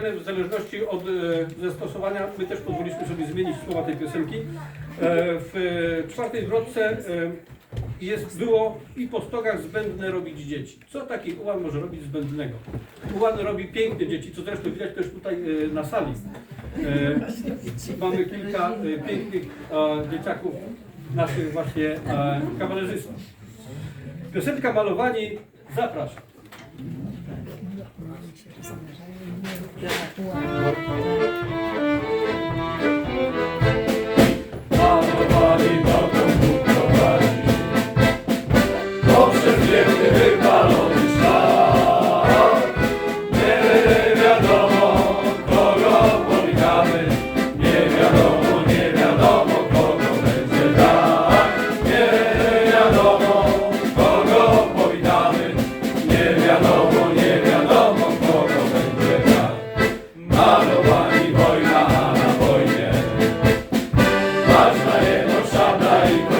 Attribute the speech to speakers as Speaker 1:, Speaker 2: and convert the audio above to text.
Speaker 1: W zależności od e, zastosowania, my też pozwoliliśmy sobie zmienić słowa tej piosenki. E, w czwartej zwrotce e, jest, było i po stogach zbędne robić dzieci. Co taki ułan może robić zbędnego? Ułan robi piękne dzieci, co zresztą widać też tutaj na sali. Mamy kilka pięknych dzieciaków naszych właśnie kawalerzystów. Piosenka Malowani, zapraszam. Savior.